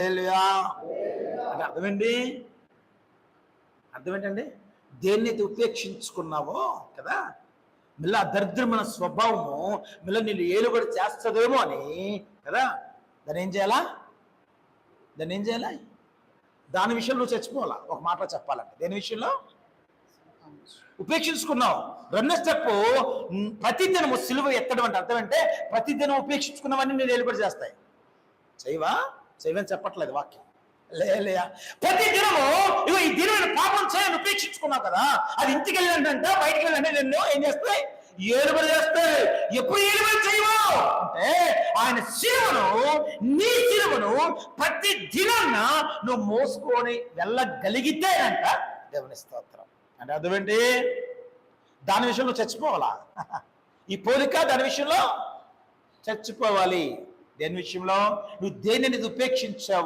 హల్లెలూయా. అంటే అర్థమేంటి? అర్థమేంటండి? దేన్నైతే ఉపేక్షించుకున్నావో కదా? మళ్ళీ దరిద్రమైన స్వభావము మళ్ళీ నేను కూడా చేస్తుందేమో అని కదా? దాన్ని ఏం చేయాలా? దాన్ని ఏం చేయాలా? దాని విషయంలో నువ్వు చచ్చిపోవాలా? ఒక మాటలో చెప్పాలంటే. దేని విషయంలో? ఉపేక్షించుకున్నావు. రెండో స్టెప్ ప్రతిదినము సిలువ ఎత్తడం అంటే అర్థం అంటే ప్రతిదినం ఉపేక్షించుకున్నవన్నీ నేను ఏలుబడి చేస్తాయి. చేయవా? చేయవని చెప్పట్లేదు వాక్యం. లేయా ప్రతి దినము ఇగో ఈ దినమైన పాపం చేయని ఉపేక్షించుకున్నావు కదా అది ఇంటికి వెళ్ళినంటే బయటికి వెళ్ళండి నిన్ను ఏం చేస్తాయి ఏడుబడి చేస్తాయి ఎప్పుడు ఏడుబడి చేయవు? అంటే ఆయన శిలువను నీ శిలువను ప్రతి దినాన్న నువ్వు మోసుకొని వెళ్ళగలిగితే అంట దేవుని స్తోత్రం. అంటే అర్థమేంటి? దాని విషయంలో చచ్చిపోవాలా? ఈ పోలిక దాని విషయంలో చచ్చిపోవాలి. దేని విషయంలో? నువ్వు దేనిని ఉపేక్షించావు?